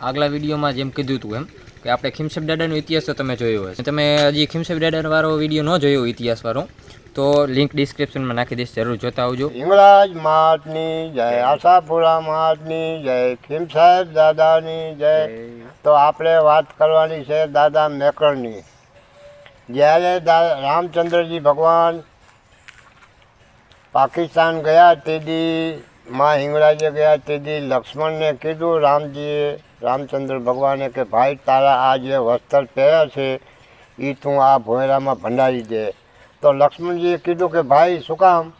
આગલા વિડીયોમાં જેમ કીધું હતું એમ કે આપણે ખીમસેબ દાદાનો ઇતિહાસ તો તમે જોયો હશે. તમે હજી ખીમસેબ દાદાવાળો વીડિયો ન જોયો ઇતિહાસવાળો ઇતિહાસ વાળો તો લિંક ડિસ્ક્રિપ્શનમાં નાખી દઈશ જરૂર જોતા આવજો. હિંગળાજ માતની જય આશાપુરા માટની જય ખીમ સાહેબ દાદાની જય. તો આપણે વાત કરવાની છે દાદા મેકરની. જ્યારે રામચંદ્રજી ભગવાન પાકિસ્તાન ગયા તેથી માં હિંગળાજે ગયા તેથી લક્ષ્મણને કીધું રામજીએ રામચંદ્ર ભગવાને કે, ભાઈ, તારા આ જે વસ્ત્ર પહેર્યા છે એ તું આ ભોયરામાં ભંડારી દે. તો લક્ષ્મણજીએ કીધું કે, ભાઈ, શું કામ?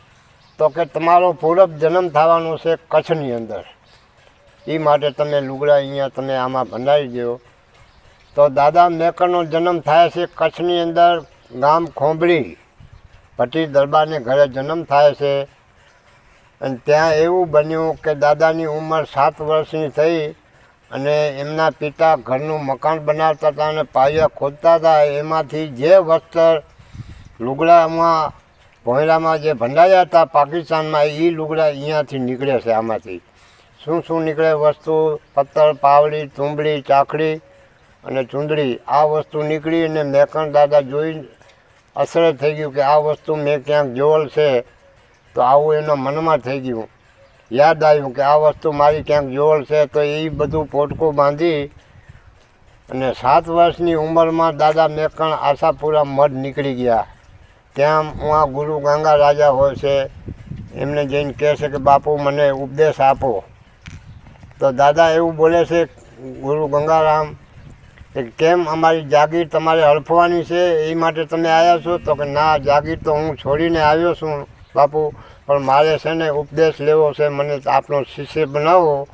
તો કે, તમારો પૂરબ જન્મ થવાનો છે કચ્છની અંદર. એ માટે તમે લુગડા અહીંયા તમે આમાં ભંડારી દો તો, દાદા, મેકરનો જન્મ થાય છે કચ્છની અંદર ગામ ખોંભળી ભટ્ટી દરબારને ઘરે જન્મ થાય છે. અને ત્યાં એવું બન્યું કે, દાદાની ઉંમર સાત વર્ષની થઈ અને એમના પિતા ઘરનું મકાન બનાવતા હતા અને પાયા ખોદતા હતા. એમાંથી જે વસ્ત્ર લુગડામાં, ભોયરામાં જે ભંડાયા હતા પાકિસ્તાનમાં એ લુગડા અહીંયાથી નીકળે છે આમાંથી. શું શું નીકળે? વસ્તુ પત્તર પાવડી તુંબડી ચાકડી અને ચૂંદડી. આ વસ્તુ નીકળી અને મેકણ દાદા જોઈ અસર થઈ ગયું કે આ વસ્તુ મેં ક્યાંક જોયેલ છે. તો આવું એના મનમાં થઈ ગયું. યાદ આવ્યું કે આ વસ્તુ મારી ક્યાંક જોડ છે તો એ બધું પોટકું બાંધી અને સાત વર્ષની ઉંમરમાં દાદા મેકણ આશાપુરા મઢ નીકળી ગયા. ત્યાં ઉहाँ ગુરુ ગંગા રાજા હોય છે, એમને જઈને કહે છે કે, બાપુ, મને ઉપદેશ આપો. તો દાદા એવું બોલે છે ગુરુ ગંગારામ કે, કેમ અમારી જાગીર તમારે હડફવાની છે? એ માટે તમે આવ્યા છો? તો કે, ના, જાગીર તો હું છોડીને આવ્યો છું, બાપુ. પણ મારે છે ને ઉપદેશ લેવો છે, મને આપનો શિષ્ય બનાવો.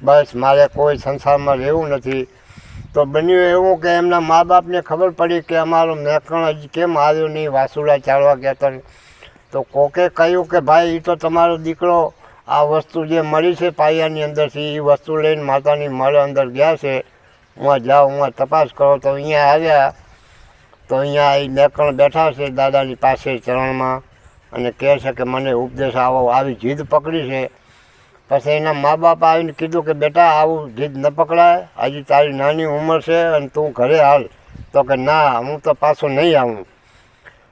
બસ મારે કોઈ સંસારમાં રહેવું નથી. તો બન્યું એવું કે એમના મા બાપને ખબર પડી કે અમારો મેકણ હજી કેમ આવ્યો નહીં, વાસુડા ચાલવા કહેતો તો કોકે કહ્યું કે ભાઈ એ તો તમારો દીકરો, આ વસ્તુ જે મળી છે પાયાની અંદરથી એ વસ્તુ લઈને માતાની મળે અંદર ગયા છે. હું જાઓ હું તપાસ કરો. તો અહીંયા આવ્યા. તો અહીંયા એ મેકણ બેઠા છે દાદાની પાસે ચરણમાં. અને કહે છે કે મને ઉપદેશ આવો, આવી જીદ પકડી છે. પછી એના મા બાપ આવીને કીધું કે, બેટા, આવું જીદ ન પકડાય. હજી તારી નાની ઉંમર છે અને તું ઘરે હાલ. તો કે, ના, હું તો પાછો નહીં આવું.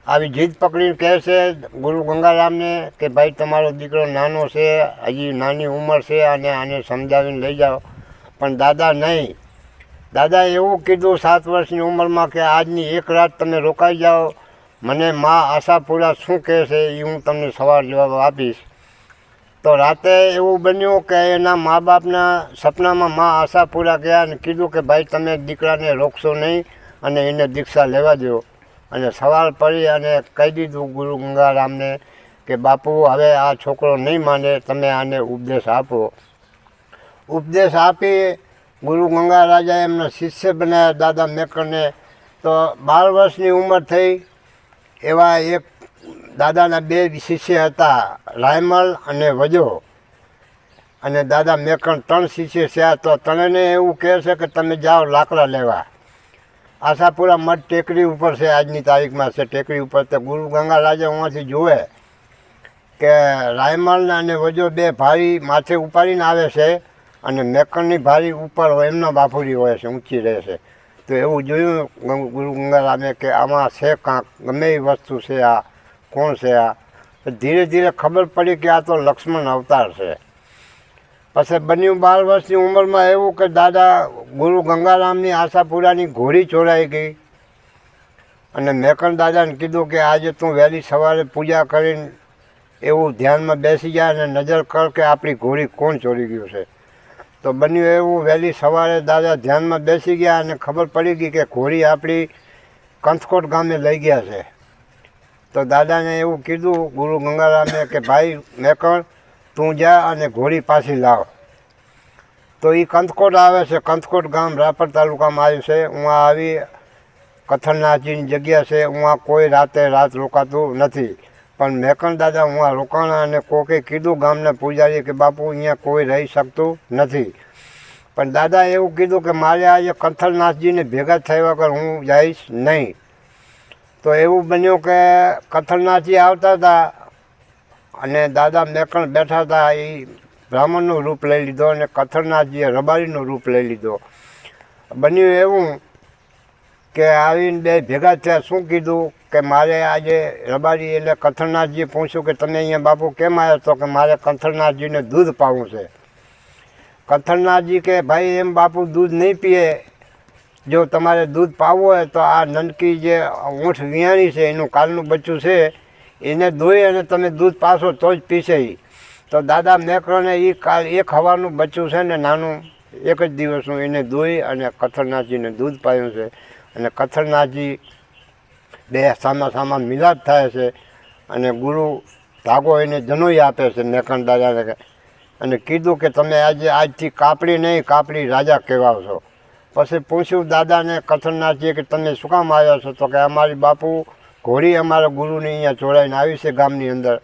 આવી જીદ પકડીને કહે છે ગુરુ ગંગારામને કે, ભાઈ, તમારો દીકરો નાનો છે, હજી નાની ઉંમર છે અને આને સમજાવીને લઈ જાઓ. પણ દાદા નહીં. દાદા એવું કીધું સાત વર્ષની ઉંમરમાં કે, આજની એક રાત તમે રોકાઈ જાઓ. મને મા આશાપુરા શું કહે છે એ હું તમને સવાર જવાબ આપીશ. તો રાતે એવું બન્યું કે એના મા બાપના સપનામાં મા આશાપુરા ગયા અને કીધું કે ભાઈ, તમે દીકરાને રોકશો નહીં અને એને દીક્ષા લેવા દો અને સવાર પડી અને કહી દીધું ગુરુ ગંગારામને કે, બાપુ, હવે આ છોકરો નહીં માને, તમે આને ઉપદેશ આપો. ઉપદેશ આપી ગુરુ ગંગા રાજાએ એમના શિષ્ય બનાવ્યા, દાદા મેકરને. તો બાર વર્ષની ઉંમર થઈ એવા એક દાદાના બે શિષ્ય હતા, રાયમલ અને વજો. અને દાદા મેકણ ત્રણ શિષ્ય છે, તો ત્રણેને એવું કહે છે કે તમે જાઓ લાકડા લેવા. આશાપુરા મઠ ટેકરી ઉપર છે, આજની તારીખમાં છે, ટેકરી ઉપર તો ગુરુ ગંગા રાજા ઉहाँથી જુએ કે રાયમલ અને વજો બે ભારી માથે ઉપાડીને આવે છે અને મેકણની ભારી ઉપર હોય એમના બાફુરી હોય છે, ઊંચી રહે છે. તો એવું જોયું ગુરુ ગંગારામે કે આમાં છે કાંક, ગમે એ વસ્તુ છે આ, કોણ છે આ? ધીરે ધીરે ખબર પડી કે આ તો લક્ષ્મણ અવતાર છે. પછી બન્યું બાર વર્ષની ઉંમરમાં એવું કે દાદા, ગુરુ ગંગારામની આશાપુરાની ઘોડી ચોરાઈ ગઈ. અને મેકણ દાદાને કીધું કે આજે તું વહેલી સવારે પૂજા કરીને એવું ધ્યાનમાં બેસી જાય અને નજર કર કે આપણી ઘોડી કોણ ચોરી ગયું છે. તો બન્યું એવું, વહેલી સવારે દાદા ધ્યાનમાં બેસી ગયા અને ખબર પડી ગઈ કે ઘોડી આપણી કંથકોટ ગામે લઈ ગયા છે. તો દાદાને એવું કીધું, ગુરુ ગંગારામે કે, ભાઈ મેકણ તું જા અને ઘોડી પાછી લાવ. તો એ કંથકોટ આવે છે, કંથકોટ ગામ રાપર તાલુકામાં આવ્યું છે. હું આવી કથનનાથજીની જગ્યા છે. હું કોઈ રાતે રાત રોકાતું નથી. પણ મેકણ દાદા, હું આ રોકાણા અને કોકે કીધું ગામના પૂજારી કે બાપુ, અહીંયા કોઈ રહી શકતું નથી. પણ દાદા એવું કીધું કે મારે આજે કથલનાથજીને ભેગા થયા વગર હું જઈશ નહીં. તો એવું બન્યું કે કથલનાથજી આવતા હતા અને દાદા મેકણ બેઠા હતા, એ બ્રાહ્મણનું રૂપ લઈ લીધો અને કથરનાથજીએ રબારીનું રૂપ લઈ લીધો. બન્યું એવું કે આવીને બે ભેગા થયા, શું કીધું? કે મારે આજે રબારી એટલે કથરનાથજીએ પૂછ્યું કે તમે અહીંયા બાપુ કેમ આવ્યા તો કે મારે કથરનાથજીને દૂધ પાવું છે. કથરનાથજી કે, ભાઈ, એમ બાપુ દૂધ નહીં પીએ. જો તમારે દૂધ પાવું હોય તો આ નનકી જે ઊંઠ વિયાણી છે, એનું કાલનું બચ્ચું છે, એને દોઈ અને તમે દૂધ પાશો તો જ પીશે તો દાદા મેકરોને એ કાલ એક હવાનું બચ્ચું છે ને નાનું, એક જ દિવસનું એને દોઈ અને કથરનાથજીને દૂધ પાયું છે. અને કથરનાથજી બે સામા સામા મિલાપ થાય છે અને ગુરુ ધાગો એને જનોઈ આપે છે મેકણ દાદાને અને કીધું કે તમે આજે આજથી કાપડી નહીં, કાપડી રાજા કહેવાશો પછી પૂછ્યું દાદાને કથરનાથજીએ કે તમે શું કામ આવ્યા છો? તો કે અમારી બાપુ ઘોડી અમારા ગુરુને અહીંયા ચોરાઈને આવી છે ગામની અંદર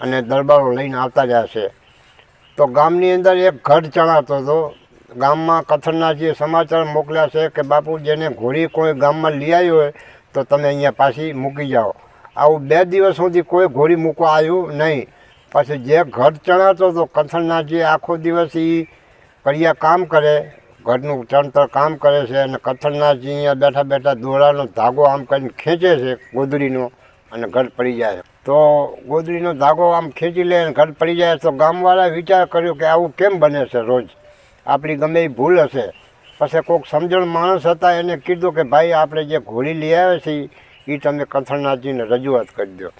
અને દરબારો લઈને આવતા રહ્યા છે. તો ગામની અંદર એક ઘટ ચણાતો હતો. ગામમાં કથનનાથજીએ સમાચાર મોકલ્યા છે કે બાપુ જેને ઘોડી કોઈ ગામમાં લઈ આવ્યો હોય તો તમે અહીંયા પાછી મૂકી જાઓ. આવું બે દિવસ સુધી કોઈ ઘોડી મૂકવા આવ્યું નહીં. પછી જે ઘર ચણાતો હતો કથણનાથજી આખો દિવસ એ કડિયા કામ કરે, ઘરનું ચણતર કામ કરે છે અને કથણનાથજી અહીંયા બેઠા બેઠા દોરાનો ધાગો આમ કરીને ખેંચે છે ગોદડીનો અને ઘર પડી જાય તો ગોદડીનો ધાગો આમ ખેંચી લે અને ઘર પડી જાય તો ગામવાળાએ વિચાર કર્યો કે આવું કેમ બને છે રોજ? આપણી ગમે એ ભૂલ હશે. પછી કોઈક સમજણ માણસ હતા, એને કીધું કે ભાઈ, આપણે જે ઘોડી લઈ આવ્યા છીએ એ તમે કથળનાથજીને રજૂઆત કરી દો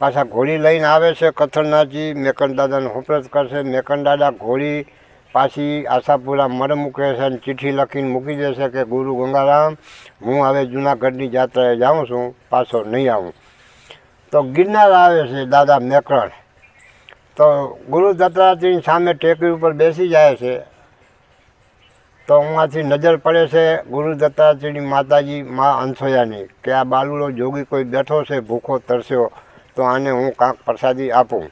પાછા ઘોડી લઈને આવે છે કથળનાથજી મેકન દાદાને હુફરત કરશે. મેકન દાદા ઘોડી પાછી આશાપુરા મર મૂકે છે અને ચિઠ્ઠી લખીને મૂકી દેશે કે, ગુરુ ગંગારામ, હું હવે જુનાગઢની જાત્રાએ જાઉં છું, પાછો નહીં આવું. તો ગિરનાર આવે છે દાદા મેકરણ તો ગુરુ દત્તાત્રેયની સામે ટેકરી ઉપર બેસી જાય છે. તો ઉમાંથી નજર પડે છે ગુરુ દત્તાત્રેયની માતાજી મા અંસોયાની કે આ બાલુડો જોગી કોઈ બેઠો છે, ભૂખો તરસ્યો, તો આને હું કાંક પ્રસાદી આપું.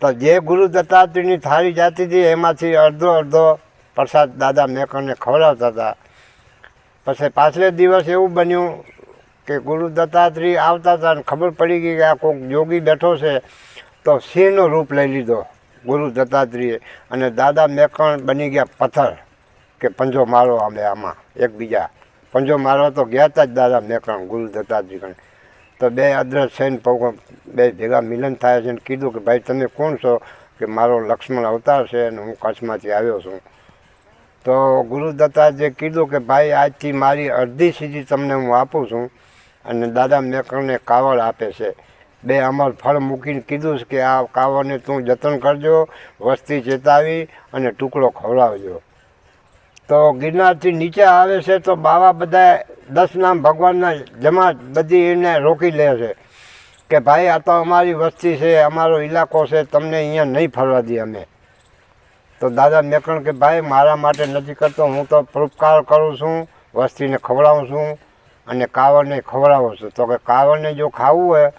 તો જે ગુરુ દત્તાત્રેયની થાળી જાતી હતી, એમાંથી અડધો અડધો પ્રસાદ દાદા મેકરને ખવડાવતા હતા. પછી પાછલે દિવસ એવું બન્યું કે ગુરુ દત્તાત્રેય આવતા હતા અને ખબર પડી ગઈ કે આ કોઈક જોગી બેઠો છે, તો સિંહનો રૂપ લઈ લીધો ગુરુ દત્તાત્રેયે? અને દાદા મેકણ બની ગયા પથ્થર. કે પંજો મારો અમે આમાં, એકબીજા. પંજો મારવા તો ગયા હતા જ દાદા મેકણ ગુરુ દત્તાજી કણે તો બે અદ્રશ્ય થઈને પગ બે ભેગા મિલન થાય છે અને કીધું કે ભાઈ તમે કોણ છો? કે મારો લક્ષ્મણ અવતાર છે અને હું કચ્છમાંથી આવ્યો છું. તો ગુરુ દત્તાજીએ કીધું કે ભાઈ આજથી મારી અડધી સીધી તમને હું આપું છું. અને દાદા મેકરને કાવડ આપે છે. બે અમર ફળ મૂકીને કીધું કે આ કાવડને તું જતન કરજો, વસ્તી ચેતાવી અને ટુકડો ખવડાવજો. તો ગિરનારથી નીચે આવે છે તો બાવા બધા દસ નામ ભગવાનના જમાત બધી એને રોકી લે છે કે ભાઈ, આ તો અમારી વસ્તી છે, અમારો ઇલાકો છે, તમને અહીંયા નહીં ફરવા દઈએ અમે. તો દાદા મેકણ કે ભાઈ, મારા માટે નથી કરતો, હું તો પરોપકાર કરું છું, વસ્તીને ખવડાવું છું અને કાવડને ખવડાવું છું. તો કે કાવડને જો ખાવું હોય,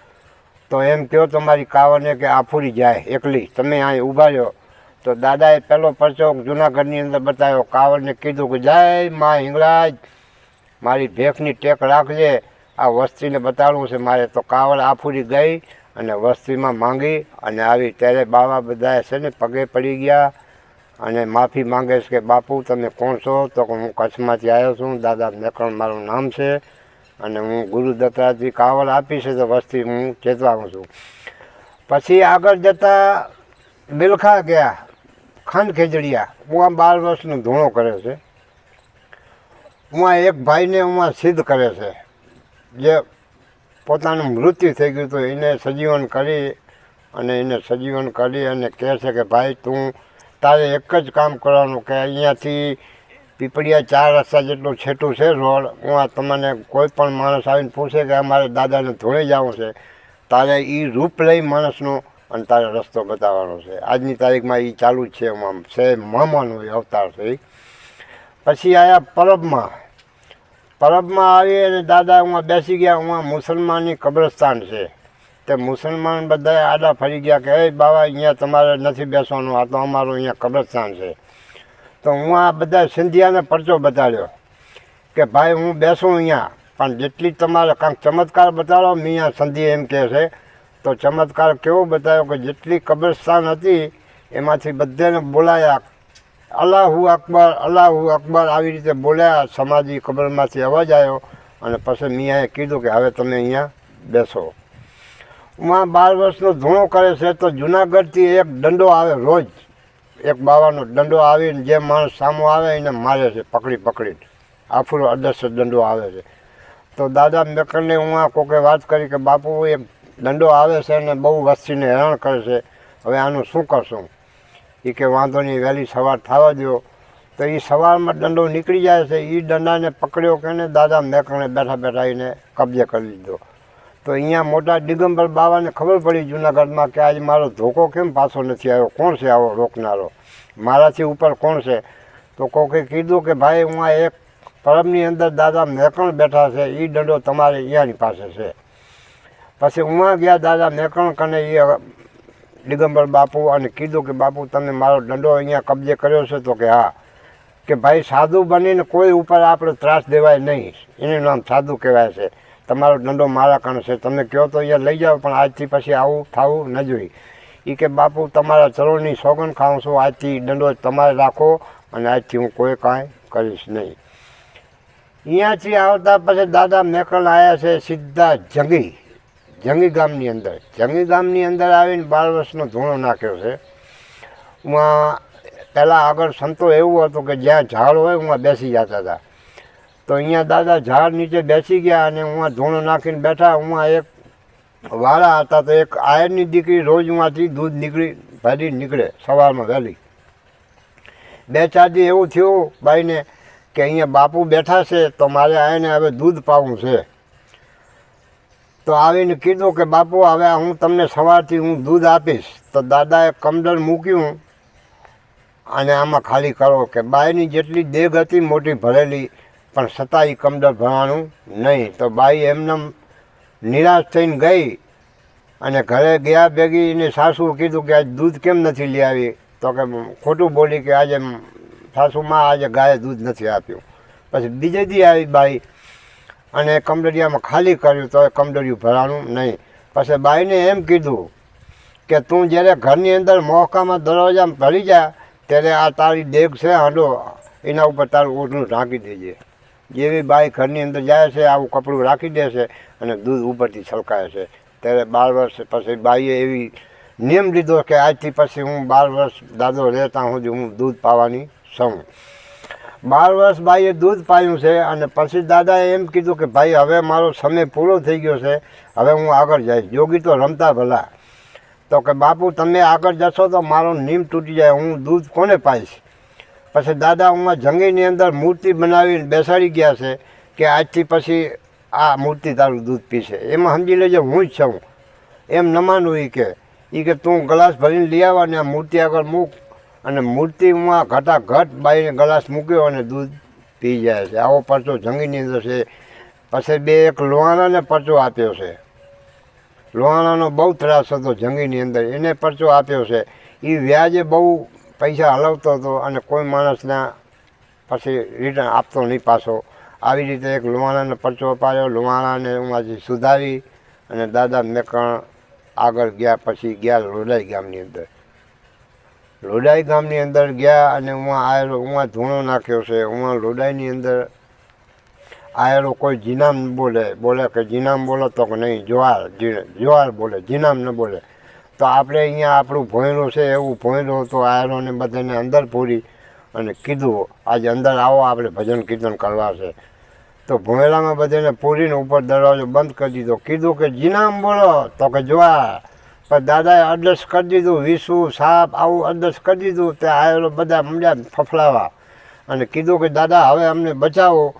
તો એમ કહો તમારી કાવડને કે આફુરી જાય, એકલી. તમે અહીં ઊભા રહ્યો તો દાદાએ પહેલો પરચો જુનાગઢની અંદર બતાવ્યો કાવડને કીધું કે જય મા હિંગળાજ, મારી ભેખની ટેક રાખજે, આ વસ્તીને બતાડવું છે, મારે તો કાવડ આફુરી ગઈ અને વસ્તીમાં માંગી અને આવી ત્યારે બાવા બધાએ છે ને પગે પડી ગયા અને માફી માંગે છે કે, બાપુ, તમે કોણ છો? તો હું કચ્છમાંથી આવ્યો છું, દાદા મેકણ મારું નામ છે અને હું ગુરુ દત્તાજી કાવડ આપી છે, તો વસ્તી હું ચેતવાનું છું. પછી આગળ જતાં બિલખા ગયા. ખંડ ખેજડિયા. હું આ બાર વર્ષનો ધૂણો કરે છે. હું એક ભાઈને હું સિદ્ધ કરે છે. જે પોતાનું મૃત્યુ થઈ ગયું હતું એને સજીવન કરી અને એને સજીવન કરી અને કહે છે કે, ભાઈ, તું તારે એક જ કામ કરવાનું કે અહીંયાથી પીપળિયા ચાર રસ્તા જેટલું છેટું છે રોડ. હું આ તમને કોઈ પણ માણસ આવીને પૂછે કે અમારે દાદાને ધોળે જવું છે. તારે એ રૂપ લઈ માણસનું અને તારે રસ્તો બતાવવાનો છે. આજની તારીખમાં એ ચાલુ જ છે આમ છે મામાનો અવતાર છે પછી આવ્યા પરબમાં. પરબમાં આવી અને દાદા હું બેસી ગયા, હું મુસલમાનની કબ્રસ્તાન છે. તે મુસલમાન બધા આડા ફરી ગયા કે હે બાબા અહીંયા તમારે નથી બેસવાનું, આ તો અમારું અહીંયા કબ્રસ્તાન છે. તો હું આ બધા સિંધિયાને પરચો બતાડ્યો કે, ભાઈ, હું બેસું અહીંયા, પણ જેટલી તમારે કાંઈક ચમત્કાર બતાડો, મિયાં સંધિ એમ કહે છે તો ચમત્કાર કેવો બતાવ્યો કે જેટલી કબ્રસ્તાન હતી, એમાંથી બધાને બોલાયા. અલ્લાહુ અકબર અલ્લાહુ અકબર આવી રીતે બોલ્યા. સમાધિ કબરમાંથી અવાજ આવ્યો અને પછી મિયાએ કીધું કે હવે તમે અહીંયા બેસો. માં બાર વર્ષનો ધૂણો કરે છે તો જુનાગઢથી એક દંડો આવે રોજ. એક બાવાનો દંડો આવીને જે માણસ સામો આવે એને મારે છે પકડી પકડીને. આફુરો અડસ દંડો આવે છે. તો દાદા મેકરને હું આ કોકે વાત કરી કે બાપુ એક દંડો આવે છે અને બહુ વસ્તીને હેરાન કરે છે. હવે આનું શું કરશું? એ કે વાંધો નહીં, વહેલી સવાર થવા દો તો એ સવારમાં દંડો નીકળી જાય છે એ દંડાને પકડ્યો કે ને દાદા મેકણે બેઠા બેઠા એને કબજે કરી લીધો. તો અહીંયા મોટા દિગંબર બાબાને ખબર પડી જુનાગઢમાં કે આજે મારો ધોકો કેમ પાછો નથી આવ્યો? કોણ છે આવો રોકનારો? મારાથી ઉપર કોણ છે? તો કોકે કીધું કે ભાઈ હું આ એક પરબની અંદર દાદા મેકણ બેઠા છે એ દંડો તમારે અહીંયાની પાસે છે. પછી ઉમા ગયા દાદા મેકણ કને એ દિગંબર બાપુ અને કીધું કે બાપુ તમે મારો દંડો અહીંયા કબજે કર્યો છે તો કે હા. કે ભાઈ સાધુ બનીને કોઈ ઉપર આપણે ત્રાસ દેવાય નહીં. એનું નામ સાધુ કહેવાય છે. તમારો દંડો મારા કણ છે. તમે કહો તો અહીંયા લઈ જાઓ, પણ આજથી પછી આવું થવું ન જોઈએ. એ કે બાપુ તમારા ચરોની સોગન ખાઉં છું. આજથી દંડો તમારે રાખો અને આજથી હું કોઈ કાંઈ કરીશ નહીં. અહીંયાથી આવતા પછી દાદા મેકલ આવ્યા છે સીધા જંગી. જંગી ગામની અંદર. જંગી ગામની અંદર આવીને બાર વર્ષનો ધૂણો નાખ્યો છે. ઉમાં પહેલાં આગળ સંતો એવું હતું કે જ્યાં ઝાડ હોય ઉમાં બેસી જતા હતા. તો અહીંયા દાદા ઝાડ નીચે બેસી ગયા અને ઉમાં ધૂણો નાખીને બેઠા. ઉમાં એક વાળા હતા તો એક આયરની દીકરી રોજ ઉમાંથી દૂધ નીકળી ભરી નીકળે સવારમાં વહેલી. બે ચાર દી એવું થયું બાઈને કે અહીંયા બાપુ બેઠા છે તો મારે આને હવે દૂધ પાવું છે. તો આવીને કીધું કે, બાપુ, હવે હું તમને સવારથી હું દૂધ આપીશ. તો દાદાએ કમદર મૂક્યું અને આમાં ખાલી કરો કે, બાઈની જેટલી દેગ હતી મોટી ભરેલી, પણ છતાં એ કમદર ભરવાનું નહીં. તો બાઈ એમને નિરાશ થઈને ગઈ અને ઘરે ગયા ભેગી એને સાસુ કીધું કે, આજ દૂધ કેમ નથી લઈ આવી? તો કે, ખોટું બોલી કે, આજે સાસુમાં આજે ગાયે દૂધ નથી આપ્યું. પછી બીજે દી આવી બાઈ અને કમડરિયામાં ખાલી કર્યું તો એ કમડરિયું ભરાણું નહીં. પછી બાઈને એમ કીધું કે તું જ્યારે ઘરની અંદર મોહકામાં દરવાજા ભરી જા, ત્યારે આ તારી દેગ છે, હાંડો. એના ઉપર તારું ઓઢણું ઢાંકી દેજે. જેવી બાઈ ઘરની અંદર જાય છે, આવું કપડું રાખી દે છે અને દૂધ ઉપરથી છલકાય છે. ત્યારે બાર વર્ષ પછી બાઈએ એવી નિયમ લીધો કે આજથી પછી હું બાર વર્ષ દાદો રહેતા સુધી હું દૂધ પાવાની છું બાર વર્ષ ભાઈએ દૂધ પાયું છે અને પછી દાદાએ એમ કીધું કે ભાઈ, હવે મારો સમય પૂરો થઈ ગયો છે, હવે હું આગળ જઈશ. યોગી તો રમતા ભલા. તો કે, બાપુ, તમે આગળ જશો તો મારો નીમ તૂટી જાય, હું દૂધ કોને પાઈશ? પછી દાદા હું જંગીની અંદર મૂર્તિ બનાવીને બેસાડી ગયા છે કે આજથી પછી આ મૂર્તિ તારું દૂધ પીશે. એમાં સમજી લેજો, હું જ છું. એમ ન માનવું એ કે. એ કે, તું ગ્લાસ ભરીને લઈ આવ અને આ મૂર્તિ આગળ મૂક. અને મૂર્તિમાં ઘટાઘટ બાઈને ગ્લાસ મૂક્યો અને દૂધ પી જાય છે. આવો પરચો જંગીની અંદર છે. પછી બે એક લોહાણાને પરચો આપ્યો છે. લોહાણાનો બહુ ત્રાસ હતો જંગીની અંદર. એને પરચો આપ્યો છે. એ વ્યાજે બહુ પૈસા હલવતો હતો અને કોઈ માણસના પછી રિટર્ન આપતો નહીં પાછો. આવી રીતે એક લોહાણાને પરચો અપાયો લોહાણાને ઉમાંથી સુધારી અને દાદા મેકણ આગળ ગયા, પછી ગયા લોડાઈ ગામની અંદર. લોડાઈ ગામની અંદર ગયા અને હું આયરો હું ધૂણો નાખ્યો છે. ઉમાં લોડાઈની અંદર આયરો કોઈ જીનામ બોલે. બોલે કે જીનામ બોલો તો કે નહીં જોહાર જી- જોહાર બોલે, જીનામ ન બોલે. તો આપણે અહીંયા આપણું ભોંયરું છે એવું ભોંયરું હતું, આયરોને બધાને અંદર પૂરી અને કીધું, આજે અંદર આવો, આપણે ભજન કીર્તન કરવા છે. તો ભોંયરામાં બધાને પૂરીને ઉપર દરવાજો બંધ કરી દીધો. કીધું કે, જીનામ બોલો તો કે જોવા પણ દાદાએ અડ્રેસ કરી દીધું, વિસુ, સાપ, આવું અડ્રેસ કરી દીધું, તે આવેલો બધા મંડ્યા ફફલાવા અને કીધું કે, દાદા, હવે અમને બચાવો.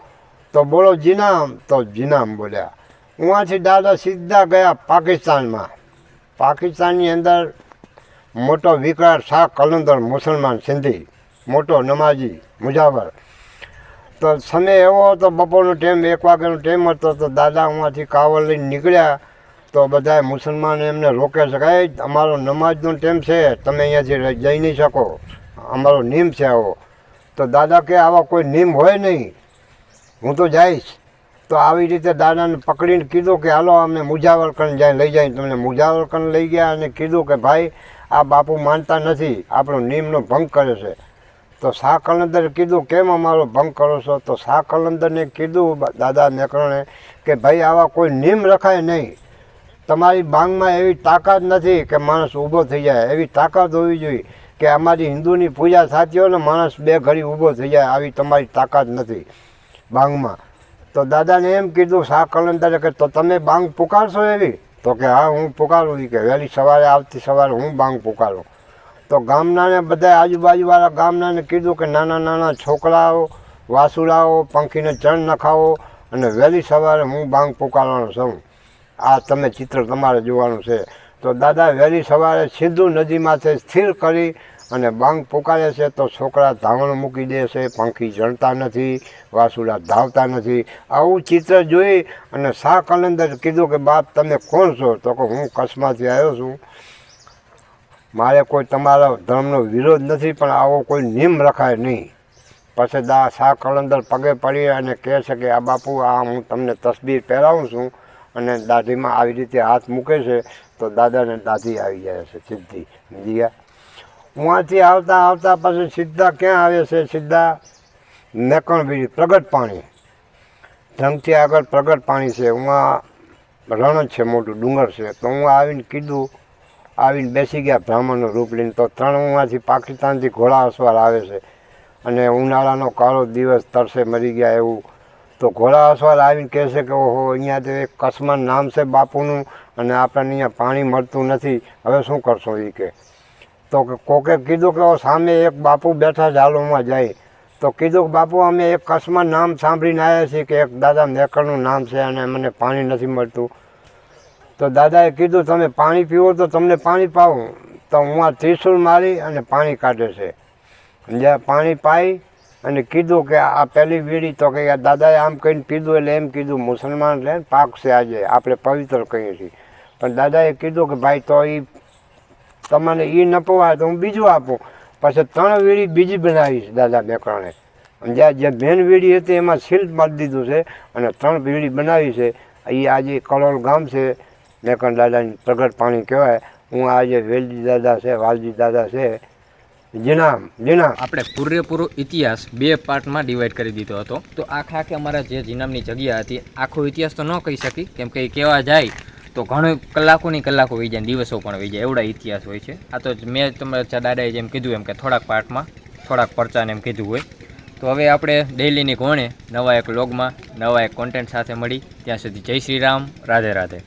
તો બોલો, જીનામ. તો જીનામ બોલ્યા. ઉहाँથી દાદા સીધા ગયા પાકિસ્તાનમાં. પાકિસ્તાનની અંદર મોટો વિકરાળ શાહ કલંદર મુસલમાન સિંધી, મોટો નમાજી, મુજાવર. તો સમય એવો હતો, બપોરનો ટાઈમ, એક વાગ્યાનો ટાઈમ હતો, તો દાદા ઉहाँથી કાવડ લઈને નીકળ્યા. તો બધા મુસલમાન એમને રોકે છે કે અમારો નમાજનો ટાઈમ છે, તમે અહીંયાથી જઈ નહીં શકો. અમારો નિયમ છે આવો. તો દાદા કે આવા કોઈ નિયમ હોય નહીં. હું તો જઈશ. તો આવી રીતે દાદાને પકડીને કીધું કે હાલો અમે મુજાવર કરીને જાય, લઈ જાય. તમને મુજાવર લઈ ગયા અને કીધું કે ભાઈ, આ બાપુ માનતા નથી. આપણો નિયમનો ભંગ કરે છે. તો શાહ કલંદરે કીધું, કેમ અમારો ભંગ કરો છો? તો શાહ કલંદરને કીધું દાદા મેકરણે કે ભાઈ, આવા કોઈ નિયમ રખાય નહીં. તમારી બાંગમાં એવી તાકાત નથી કે માણસ ઊભો થઈ જાય. એવી તાકાત હોવી જોઈએ કે અમારી હિન્દુની પૂજા થતી હોય ને માણસ બે ઘડી ઊભો થઈ જાય આવી તમારી તાકાત નથી બાંગમાં તો દાદાને એમ કીધું શાહ કલંદરે કે તો તમે બાંગ પુકારશો એવી? તો કે હા, હું પુકારું. કે, વહેલી સવારે, આવતી સવારે હું બાંગ પુકારું. તો ગામનાને બધા આજુબાજુવાળા ગામનાને કીધું કે નાના નાના છોકરાઓ વાસુડાઓ પંખીને ચણ નખાવો અને વહેલી સવારે હું બાંગ પુકારવાનો છું. આ તમે ચિત્ર તમારે જોવાનું છે. તો દાદા, વહેલી સવારે સીધું નદીમાંથી સ્થિર કરી અને બાંગ પુકારે છે તો છોકરા ધાવણ મૂકી દે છે. પંખી જણતા નથી, વાસુડા ધાવતા નથી. આવું ચિત્ર જોઈ અને શાહ કલંદર કીધું કે, બાપ, તમે કોણ છો? તો કે, હું કચ્છમાંથી આવ્યો છું. મારે કોઈ તમારા ધર્મનો વિરોધ નથી, પણ આવો કોઈ નિયમ રખાય નહીં. પછી દા શાહ કલંદર પગે પડી અને કહે છે કે, આ બાપુ, આ હું તમને તસબીર પહેરાવું છું. અને દાઢીમાં આવી રીતે હાથ મૂકે છે, તો દાદાને દાઢી આવી જાય છે સીધી. સમજી ઉવાથી આવતા આવતા પછી સીધા ક્યાં આવે છે? સીધા નેકણ બીજી પ્રગટ પાણી. ધમથી આગળ પ્રગટ પાણી છે. ઉવા રણ જ છે, મોટું ડુંગર છે. તો હું આવીને કીધું, આવીને બેસી ગયા બ્રાહ્મણનું રૂપ લઈને. તો ત્રણ ઉવાથી પાકિસ્તાનથી ઘોડા અસવાર આવે છે. અને ઉનાળાનો કાળો દિવસ તરસે મરી ગયા એવું તો ઘોડા અસવાર આવીને કહે છે કે ઓહો, અહીંયા તો એક કસમાન નામ છે બાપુનું અને આપણને અહીંયા પાણી મળતું નથી. હવે શું કરશો એ કે? તો કોકે કીધું કે સામે એક બાપુ બેઠા ઝાલોમાં જાય તો કીધું કે બાપુ, અમે એક કસમાં નામ સાંભળીને આવ્યા છીએ કે એક દાદા મેકરનું નામ છે અને મને પાણી નથી મળતું. તો દાદાએ કીધું, તમે પાણી પીવો તો તમને પાણી પાવું. તો હું આ ત્રિશુલ મારી અને પાણી કાઢે છે. જ્યાં પાણી પાઈ અને કીધું કે આ પહેલી વીડી તો કે આ દાદાએ આમ કહીને પીધું એટલે એમ કીધું, મુસલમાન એટલે પાક છે આજે, આપણે પવિત્ર કહીએ છીએ. પણ દાદાએ કીધું કે, ભાઈ, તો એ તમને એ ન પવાય તો હું બીજું આપું. પછી ત્રણ વીડી બીજી બનાવીશ દાદા મેકરણે જ્યાં જે મેન વીડી હતી એમાં શિલ્પ મારી દીધું છે અને ત્રણ વીડી બનાવી છે. એ આજે કલોલ ગામ છે. મેકણ દાદાની પ્રગટ પાણી કહેવાય. હું આજે વેલજી દાદા છે, વાલજી દાદા છે. જીનામ જીનામ. આપણે પૂરેપૂરો ઇતિહાસ બે પાર્ટમાં ડિવાઈડ કરી દીધો હતો. તો આખા આખી અમારા જે જીનામની જગ્યા હતી, આખો ઇતિહાસ તો ન કહી શકી, કેમ કે એ કહેવા જાય, તો ઘણો કલાકોની કલાકો વહી જાય દિવસો પણ વહી જાય, એવડા ઇતિહાસ હોય છે. આ તો મેં તમારા દાદાએ જેમ કીધું એમ કે થોડાક પાર્ટમાં થોડાક પરચાને એમ કીધું હોય. તો હવે આપણે ડેઇલીની કોણે નવા એક લોગમાં નવા એક કોન્ટેન્ટ સાથે મળી. ત્યાં સુધી જય શ્રી રામ, રાધે રાધે.